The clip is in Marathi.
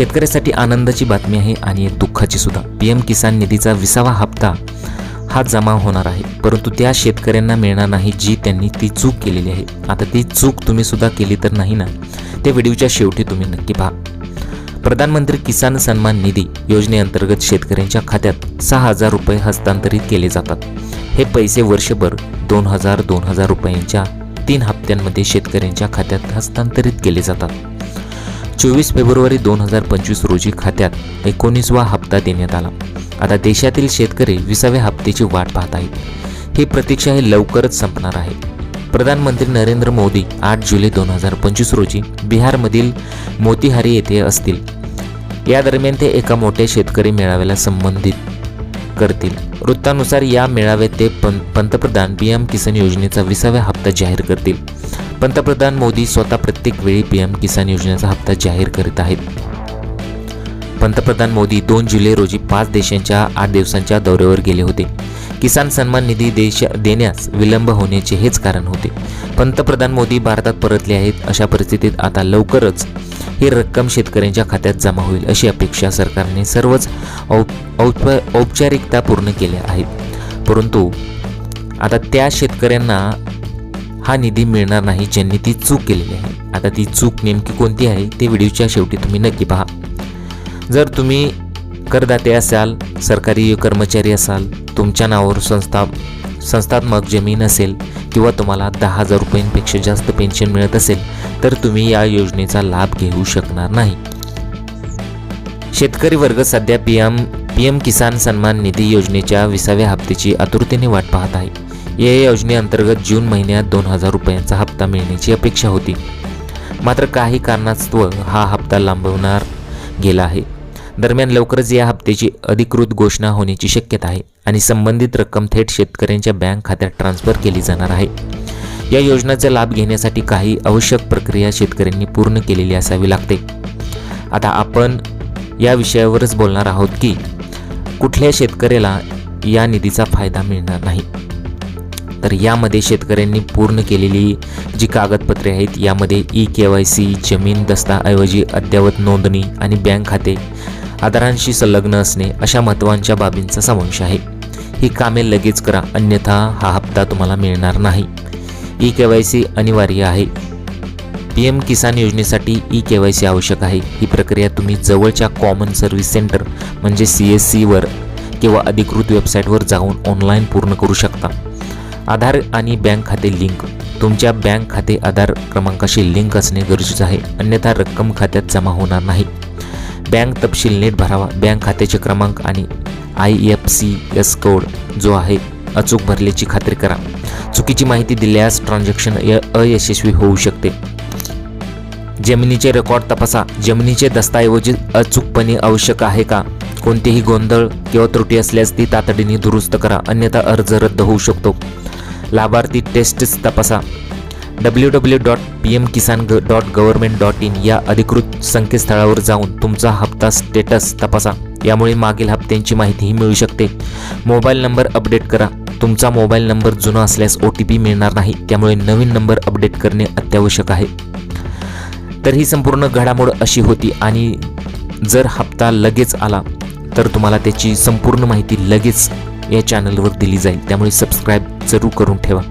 शेतकऱ्यासाठी आनंदाची बातमी आहे आणि दुःखाची सुद्धा. पी एम किसान निधीचा विसावा हप्ता हा जमा होणार आहे. परंतु त्या शेतकऱ्यांना मिळणार नाही जी त्यांनी ती चूक केलेली आहे. आता ती चूक तुम्ही सुद्धा केली तर नाही ना? ते व्हिडिओच्या शेवटी तुम्ही नक्की पहा. प्रधानमंत्री किसान सन्मान निधी योजनेअंतर्गत शेतकऱ्यांच्या खात्यात सहा हजार रुपये हस्तांतरित केले जातात. हे पैसे वर्षभर दोन हजार दोन हजार रुपयांच्या तीन हप्त्यांमध्ये शेतकऱ्यांच्या खात्यात हस्तांतरित केले जातात. चोवीस फेब्रुवारी दोन हजार पंचवीस रोजी खात्यात एकोणीसवा हप्ता देण्यात आला. आता देशातील शेतकरी विसाव्या हप्त्याची वाट पाहत आहेत. ही प्रतीक्षा ही लवकरच संपणार आहे. प्रधानमंत्री नरेंद्र मोदी आठ जुलै दोन हजार पंचवीस रोजी बिहारमधील मोतीहारी येथे असतील. या दरम्यान ते एका मोठ्या शेतकरी मेळाव्याला संबंधित करतील. वृत्तानुसार या मेळाव्यात ते पं पंतप्रधान पी एम किसान योजनेचा विसाव्या हप्ता जाहीर करतील. पंतप्रधान मोदी स्वतः प्रत्येक वेळी पी एम किसान योजनेचा हप्ता जाहीर करीत आहेत. पंतप्रधान मोदी दोन जुलै रोजी पाच देशांच्या आठ दिवसांच्या दौऱ्यावर गेले होते. किसान सन्मान निधी देश देण्यास विलंब होण्याचे हेच कारण होते. पंतप्रधान मोदी भारतात परतले आहेत अशा परिस्थितीत आता लवकरच ही रक्कम शेतकऱ्यांच्या खात्यात जमा होईल अशी अपेक्षा सरकारने सर्वच औप औप औपचारिकता पूर्ण केल्या आहेत. परंतु आता त्या शेतकऱ्यांना हा निधी मिळणार नाही ज्यांनी ती चूक केलेली आहे. आता ती चूक नेमकी कोणती आहे ते व्हिडिओच्या शेवटी तुम्ही नक्की पहा. जर तुम्ही करदाते असाल सरकारी कर्मचारी असाल तुमच्या नावावर संस्था संस्थात्मक जमीन असेल किंवा तुम्हाला दहा हजार रुपयांपेक्षा जास्त पेन्शन मिळत असेल तर तुम्ही या योजनेचा लाभ घेऊ शकणार नाही. शेतकरी वर्ग सध्या P M P M Kisan Samman Nidhi योजनेच्या विसाव्या हप्त्याची आतुरतेने वाट पाहत आहे. या योजनेअंतर्गत जून महिन्यात दोन हजार रुपयांचा हप्ता मिळण्याची अपेक्षा होती. मात्र काही कारणास्तव हा हप्ता लांबवणार गेला आहे. दरम्यान लवकरच या हप्त्याची अधिकृत घोषणा होण्याची शक्यता आहे आणि संबंधित रक्कम थेट शेतकऱ्यांच्या बँक खात्यात ट्रान्स्फर केली जाणार आहे. या योजनेचा लाभ घेण्यासाठी काही आवश्यक प्रक्रिया शेतकऱ्यांनी पूर्ण केलेली असावी लागते. आता आपण या विषयावरच बोलणार आहोत की कुठल्या शेतकऱ्याला या निधीचा फायदा मिळणार नाही? तर यामध्ये शेतकऱ्यांनी पूर्ण केलेली जी कागदपत्रे आहेत यामध्ये ई के वाय सी जमीन दस्ताऐवजी अद्ययावत नोंदणी आणि बँक खाते आधारांशी संलग्न असणे अशा महत्त्वांच्या बाबींचा समावेश आहे. ही कामे लगेच करा अन्यथा हा हप्ता तुम्हाला मिळणार नाही. ई के वाय सी अनिवार्य आहे. पी एम किसान योजनेसाठी ई के वाय सी आवश्यक आहे. ही प्रक्रिया तुम्ही जवळच्या कॉमन सर्व्हिस सेंटर म्हणजे सी एस सीवर किंवा अधिकृत वेबसाईटवर जाऊन ऑनलाईन पूर्ण करू शकता. आधार आणि बँक खाते लिंक. तुमच्या बँक खाते आधार क्रमांकाशी लिंक असणे गरजेचे आहे. अन्यथा रक्कम खात्यात जमा होणार नाही. बँक तपशील नीट भरावा. बँक खात्याचे क्रमांक आणि I F C S code जो आहे अचूक भरल्याची खात्री करा. चुकीची माहिती दिल्यास ट्रान्झॅक्शन य- अयशस्वी होऊ शकते. जमिनीचे रेकॉर्ड तपासा. जमिनीचे दस्तऐवजी अचूकपणे आवश्यक आहे का? कोणतेही गोंधळ किंवा त्रुटी असल्यास ती तातडीने दुरुस्त करा. अन्यथा अर्ज रद्द होऊ शकतो. लाभार्थी टेस्ट्स तपासा. W W dot P M Kisan ग डॉट गव्हर्मेंट डॉट इन या अधिकृत संकेतस्थळावर जाऊन तुमचा हप्ता स्टेटस तपासा. यामुळे मागील हप्त्यांची माहितीही मिळू शकते. मोबाईल नंबर अपडेट करा. तुमचा मोबाईल नंबर जुना असल्यास ओ टी पी मिळणार नाही. त्यामुळे नवीन नंबर अपडेट करणे अत्यावश्यक आहे. तर ही संपूर्ण घडामोड अशी होती आणि जर हप्ता लगेच आला तर तुम्हाला त्याची संपूर्ण माहिती लगेच या चॅनलवर दिली जाईल. त्यामुळे सबस्क्राईब जरूर करून ठेवा.